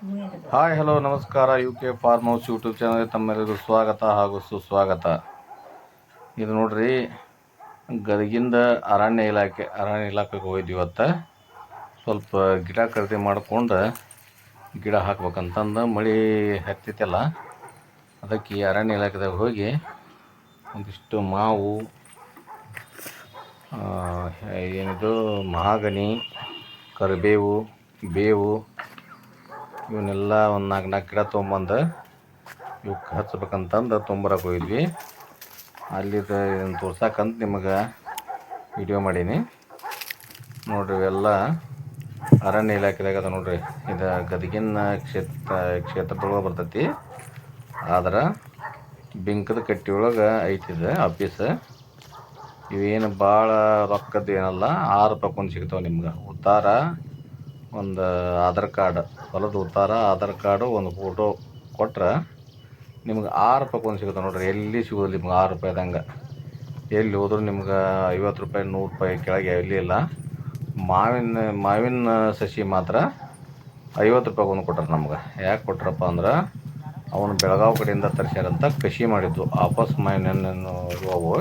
Hi, hello, ನಮಸ್ಕಾರ. U K farm house YouTube ಚಾನಲ್ಗೆ ತಮ್ಮೆಲ್ಲರಿಗೂ ಸ್ವಾಗತ ಹಾಗೂ ಸುಸ್ವಾಗತ. ಇದು ನೋಡ್ರಿ, ಗದಗಿಂದ ಅರಣ್ಯ ಇಲಾಖೆ, ಅರಣ್ಯ ಇಲಾಖೆಗೆ ಹೋಗಿದ್ವಿ ಇವತ್ತು. ಸ್ವಲ್ಪ ಗಿಡ ಖರೀದಿ ಮಾಡ್ಕೊಂಡು ಗಿಡ ಹಾಕ್ಬೇಕಂತಂದು ಮಳೆ ಹತ್ತಿತ್ತಲ್ಲ ಅದಕ್ಕೆ ಈ ಅರಣ್ಯ ಇಲಾಖೆದಾಗ ಹೋಗಿ ಒಂದಿಷ್ಟು ಮಾವು ಏನಿದು ಮಹಾಗನಿ ಕರಿಬೇವು, ಬೇವು ಇವನ್ನೆಲ್ಲ ಒಂದು ನಾಲ್ಕು ನಾಲ್ಕು ಗಿಡ ತೊಗೊಂಬಂದು ಇವಕ್ಕೆ ಹಚ್ಬೇಕಂತಂದು ತೊಂಬರಕ್ಕೆ ಹೋಗಿದ್ವಿ. ಅಲ್ಲಿದು ಇದನ್ನು ತೋರ್ಸಕ್ಕಂತ ನಿಮಗೆ ವಿಡಿಯೋ ಮಾಡೀನಿ. ನೋಡಿರಿ ಇವೆಲ್ಲ ಅರಣ್ಯ ಇಲಾಖೆದಾಗ ಅದ ನೋಡ್ರಿ. ಇದು ಗದಗಿನ ಕ್ಷೇತ್ರ, ಕ್ಷೇತ್ರದೊಳಗೆ ಬರ್ತೈತಿ. ಆದ್ರೆ ಬಿಂಕದ ಕಟ್ಟಿಯೊಳಗೆ ಒಳಗೆ ಐತಿದೆ ಆಫೀಸ್ ಇವೇನು ಭಾಳ ರೊಕ್ಕದ್ದು ಏನಲ್ಲ, ಆರು ರೂಪಾಯಿ ಒಂದು ಸಿಗ್ತಾವೆ ನಿಮ್ಗೆ. ಉತ್ತಾರ ಒಂದು ಆಧಾರ್ ಕಾರ್ಡ್, ಹೊಲದ ಉತ್ತಾರ ಆಧಾರ್ ಕಾರ್ಡು, ಒಂದು ಫೋಟೋ ಕೊಟ್ರೆ ನಿಮ್ಗೆ ಆರು ರೂಪಾಯಿ ಒಂದು ಸಿಗುತ್ತೆ ನೋಡ್ರಿ. ಎಲ್ಲಿ ಸಿಗೋದಿಲ್ಲ ನಿಮ್ಗೆ ಆರು ರೂಪಾಯಿದಂಗೆ. ಎಲ್ಲಿ ಹೋದ್ರೂ ನಿಮ್ಗೆ ಐವತ್ತು ರೂಪಾಯಿ, ನೂರು ರೂಪಾಯಿ ಕೆಳಗೆ ಎಲ್ಲಿ ಇಲ್ಲ. ಮಾವಿನ ಮಾವಿನ ಸಸಿ ಮಾತ್ರ ಐವತ್ತು ರೂಪಾಯಿ ಒಂದು ಕೊಟ್ಟರು ನಮ್ಗೆ. ಯಾಕೆ ಕೊಟ್ರಪ್ಪ ಅಂದ್ರೆ ಅವನು ಬೆಳಗಾವಿ ಕಡೆಯಿಂದ ತರಿಸ್ಯಾರಂತ ಕೃಷಿ ಮಾಡಿದ್ದು. ವಾಪಸ್ ಮಾವಿನ ಅವು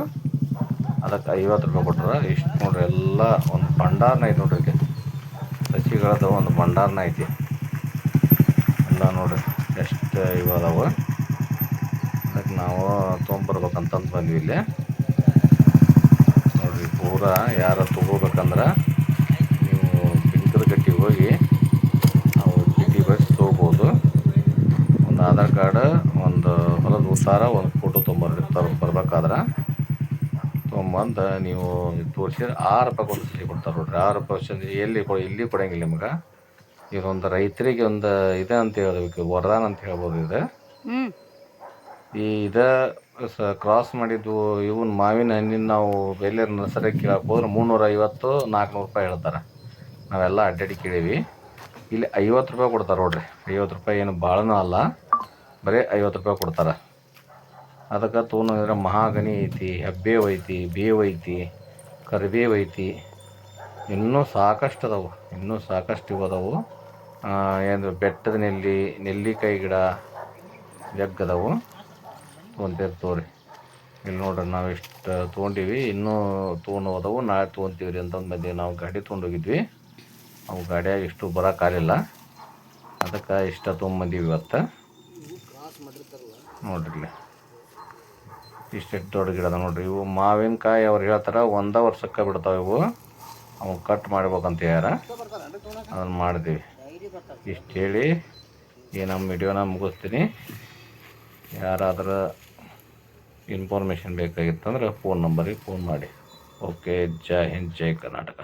ಅದಕ್ಕೆ ಐವತ್ತು ರೂಪಾಯಿ ಕೊಟ್ರೆ. ಇಷ್ಟು ನೋಡ್ರಿ, ಎಲ್ಲ ಒಂದು ಭಂಡಾರನ ಐತೆ ನೋಡ್ರಿ ಸಸಿಗಳದ ಒಂದು ಭಂಡಾರನ ಐತಿ. ಎಲ್ಲ ನೋಡ್ರಿ ಎಷ್ಟು ಇವು ಅದಾವೆ ಅದಕ್ಕೆ ನಾವು ತೊಗೊಂಬರ್ಬೇಕಂತಂದು ಬಂದ್ವಿ ಇಲ್ಲಿ. ನೋಡ್ರಿ, ಪೂರ ಯಾರು ತೊಗೋಬೇಕಂದ್ರೆ ನೀವು ಬಿಂಕದ ಗಟ್ಟಿಗೆ ಹೋಗಿ ನಾವು ಚೀಟಿ ಬಸ್ ತೊಗೋಬೋದು. ಒಂದು ಆಧಾರ್ ಕಾರ್ಡ್, ಒಂದು ಹೊಲದ ಉತ್ತಾರ ಒಂದು ಫೋಟೋ ತೊಗೊಂಬರ್ರಿ ತರ ಬರ್ಬೇಕಾದ್ರೆ. ತೊಗೊಂಬಂದು ನೀವು ತೋರಿಸಿದ್ರೆ ಆರು ರೂಪಾಯಿ ಒಂದು ಸಸಿ ಕೊಡ್ತಾರೆ ನೋಡ್ರಿ. ಆರು ರೂಪಾಯಿ ಎಲ್ಲಿ ಕೊಡ ಇಲ್ಲಿ ಕೊಡಂಗಿಲ್ಲ ನಿಮ್ಗೆ. ಇದೊಂದು ರೈತರಿಗೆ ಒಂದು ಇದೆ ಅಂತ ಹೇಳಬೇಕು ವರದಾನ ಅಂತ ಹೇಳ್ಬೋದು ಇದು. ಈ ಇದ ಸ ಕ್ರಾಸ್ ಮಾಡಿದ್ದು ಇವನ್ ಮಾವಿನ ಹಣ್ಣಿನ ನಾವು ಬೆಲೆ ನರ್ಸರಿ ಕೇಳಕ್ಕೆ ಹೋದ್ರೆ ಮುನ್ನೂರ ಐವತ್ತು ನಾಲ್ಕುನೂರು ರೂಪಾಯಿ ಹೇಳ್ತಾರೆ. ನಾವೆಲ್ಲ ಅಡ್ಡಾಡಿ ಕೇಳೀವಿ. ಇಲ್ಲಿ ಐವತ್ತು ರೂಪಾಯಿ ಕೊಡ್ತಾರೆ ನೋಡ್ರಿ. ಐವತ್ತು ರೂಪಾಯಿ ಏನು ಭಾಳನೂ ಅಲ್ಲ. ಬರೀ ಐವತ್ತು ರೂಪಾಯಿ ಕೊಡ್ತಾರೆ. ಅದಕ್ಕೆ ತೊಗೊಂಡ್ರೆ ಮಹಾಗನಿ ಐತಿ ಹೆಬ್ಬೇವು ಐತಿ ಬೇವು ಐತಿ ಕರಿಬೇವು ಐತಿ ಇನ್ನೂ ಸಾಕಷ್ಟು ಅದಾವು, ಇನ್ನೂ ಸಾಕಷ್ಟು ಇವು ಅದಾವು. ಏನು ಬೆಟ್ಟದ ನೆಲ್ಲಿ, ನೆಲ್ಲಿಕಾಯಿ ಗಿಡ ಜಗ್ಗದವು ತೊಗೊಂತೀರಿ ತೋರಿ. ಇಲ್ಲಿ ನೋಡ್ರಿ, ನಾವು ಇಷ್ಟು ತೊಗೊಂಡೀವಿ ಇನ್ನೂ ತೊಗೊಂಡು ಹೋದವು ನಾಳೆ ತೊಗೊಂತೀವಿ ರೀ ಅಂತಂದು ಬಂದೀವಿ ನಾವು ಗಾಡಿ ತೊಗೊಂಡೋಗಿದ್ವಿ ಅವು ಗಾಡಿಯಾಗ ಇಷ್ಟು ಬರೋಕ್ಕಾಗಲಿಲ್ಲ ಅದಕ್ಕೆ ಇಷ್ಟ ತೊಗೊಂಬಂದೀವಿ ಇವತ್ತು. ನೋಡ್ರಿ ಇಷ್ಟೆಷ್ಟು ದೊಡ್ಡ ಗಿಡ ಅದ ನೋಡ್ರಿ. ಇವು ಮಾವಿನಕಾಯಿ ಅವ್ರು ಹೇಳ್ತಾರೆ, ಒಂದ ವರ್ಷಕ್ಕೆ ಬಿಡ್ತಾವೆ ಇವು. ಅವು ಕಟ್ ಮಾಡ್ಬೇಕಂತ ಯಾರ ಅದನ್ನು ಮಾಡಿದ್ದೀವಿ ಇಷ್ಟು ಹೇಳಿ ಈ ನಮ್ಮ ವಿಡಿಯೋನ ಮುಗಿಸ್ತೀನಿ. ಯಾರಾದರೂ ಇನ್ಫಾರ್ಮೇಷನ್ ಬೇಕಾಗಿತ್ತಂದ್ರೆ ಫೋನ್ ನಂಬರಿಗೆ ಫೋನ್ ಮಾಡಿ. ಓಕೆ ಜೈ ಹಿಂದ್, ಜೈ ಕರ್ನಾಟಕ.